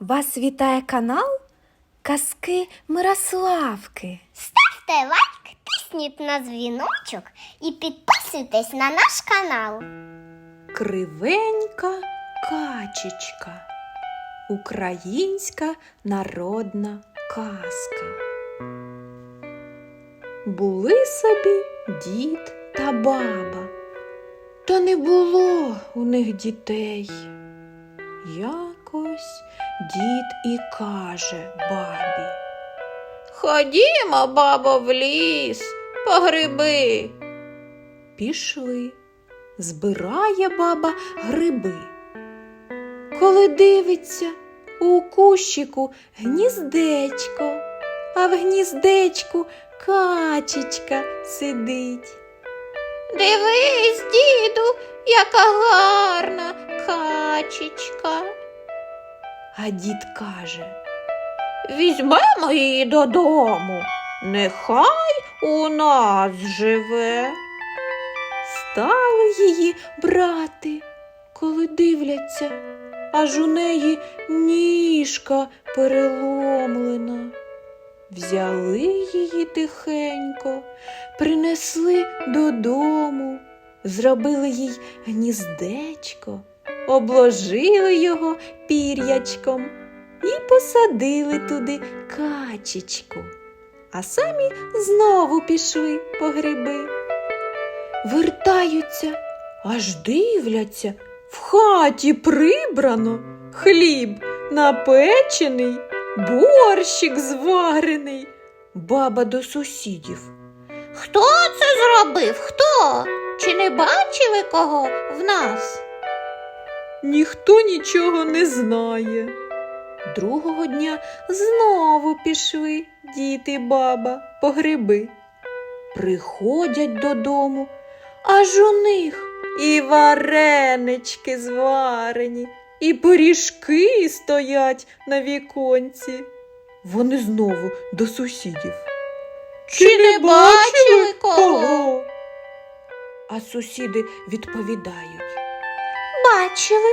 Вас вітає канал Казки Мирославки. Ставте лайк, тисніть на дзвіночок і підписуйтесь на наш канал. Кривенька качечка. Українська народна казка. Були собі дід та баба. Та не було у них дітей. Якось дід і каже бабі. Ходімо, бабо, в ліс, по гриби. Пішли. Збирає баба гриби. Коли дивиться, у кущику гніздечко, а в гніздечку качечка сидить. Дивись, діду, яка гарна качечка. А дід каже Візьмемо її додому, нехай у нас живе. Стали її брати, коли дивляться, аж у неї ніжка переломлена. Взяли її тихенько, принесли додому, зробили їй гніздечко, обложили його пір'ячком і посадили туди качечку, а самі знову пішли по гриби. Вертаються, аж дивляться, в хаті прибрано, хліб напечений, борщик зварений, баба до сусідів. Хто це зробив? Хто? Чи не бачили кого в нас? Ніхто нічого не знає. Другого дня знову пішли дід і баба по гриби. Приходять додому, аж у них і варенички зварені, і пиріжки стоять на віконці. Вони знову до сусідів. Чи не бачили кого? А сусіди відповідають. Бачили,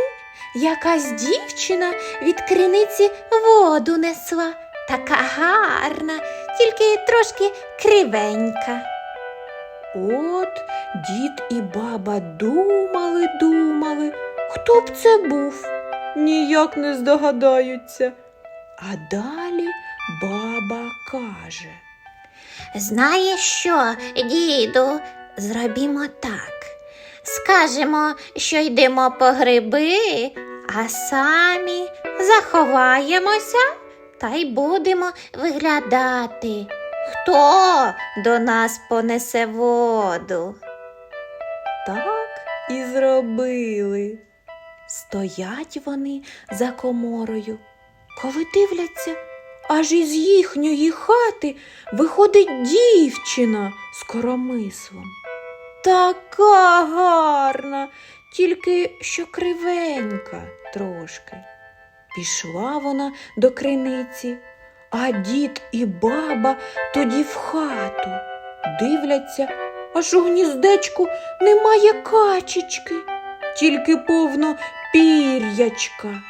якась дівчина від криниці воду несла. Така гарна, тільки трошки кривенька. От дід і баба думали, думали, хто б це був, ніяк не здогадаються. А далі баба каже. Знаєш що, діду, зробімо так. Скажемо, що йдемо по гриби, а самі заховаємося та й будемо виглядати, хто до нас понесе воду. Так і зробили. Стоять вони за коморою, коли дивляться, аж із їхньої хати виходить дівчина з коромислом. Така гарна, тільки що кривенька трошки. Пішла вона до криниці, а дід і баба тоді в хату. Дивляться, аж у гніздечку немає качечки, тільки повно пір'ячка.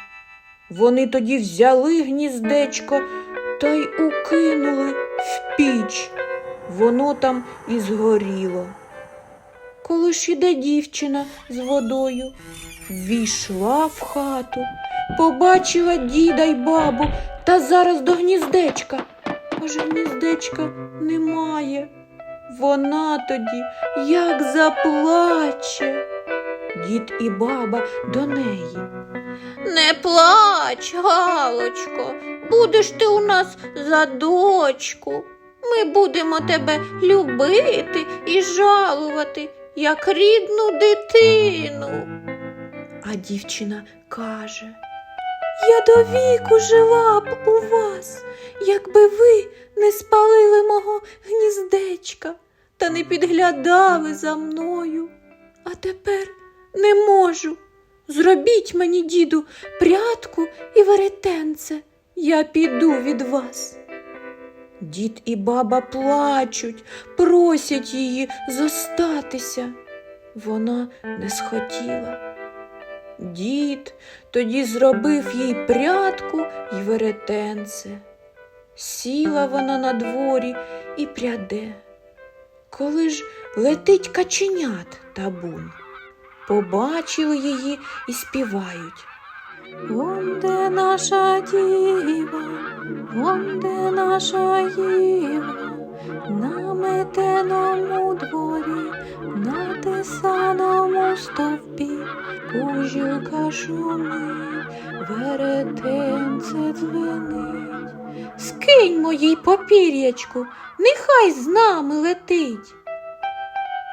Вони тоді взяли гніздечко та й укинули в піч. Воно там і згоріло. Коли ж іде дівчина з водою, ввійшла в хату, побачила діда й бабу та зараз до гніздечка. Аж гніздечка немає. Вона тоді як заплаче. Дід і баба до неї. Не плач, Галочко, будеш ти у нас за дочку. Ми будемо тебе любити і жалувати, як рідну дитину. А дівчина каже Я до віку жила б у вас, якби ви не спалили мого гніздечка та не підглядали за мною. А тепер не можу. Зробіть мені, діду, прядку і веретенце. Я піду від вас. Дід і баба плачуть, просять її зостатися. Вона не схотіла. Дід тоді зробив їй прядку й веретенце. Сіла вона на дворі і пряде. Коли ж летить каченят табун, побачили її і співають. Он де наша діва, он де наша Єва, на метеному дворі, на тесаному стовпі, кужілка шумить, веретенце дзвенить. Скинь моїй попір'ячку, нехай з нами летить.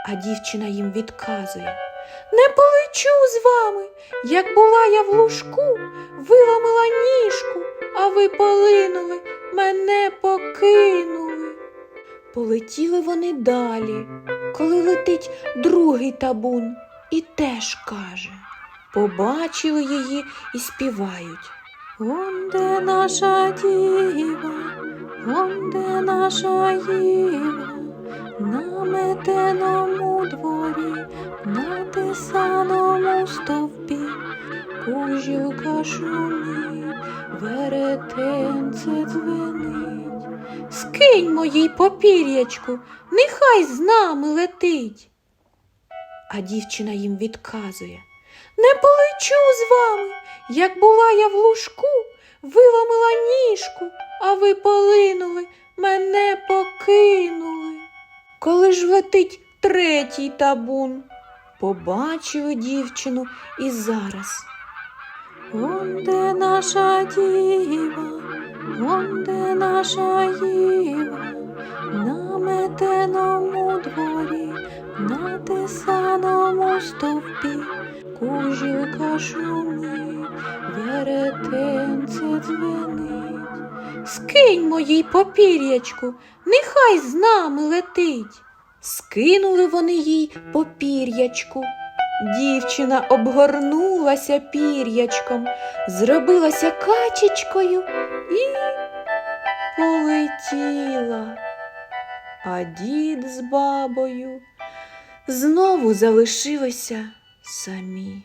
А дівчина їм відказує Не полечу з вами, як була я в лужку, виламила ніжку, а ви полинули, мене покинули. Полетіли вони далі, коли летить другий табун, і теж каже Побачили її і співають. Он де наша діва, он де наша Єва, на метеному дворі, на тесаному стовпі, кужілка шумить, веретенце дзвенить. Скинь моїй попір'ячку, нехай з нами летить. А дівчина їм відказує Не полечу з вами, як була я в лужку, виламила ніжку, а ви полинули, мене покинули. Коли ж летить третій табун, побачили дівчину і зараз. Он де наша діва, он де наша Єва, на метеному дворі, на тесаному стовпі, кужілка шумить, веретенце дзвенить. Скинь моїй попір'ячку, нехай з нами летить. Скинули вони їй попір'ячку. Дівчина обгорнулася пір'ячком, зробилася качечкою і полетіла. А дід з бабою знову залишилися самі.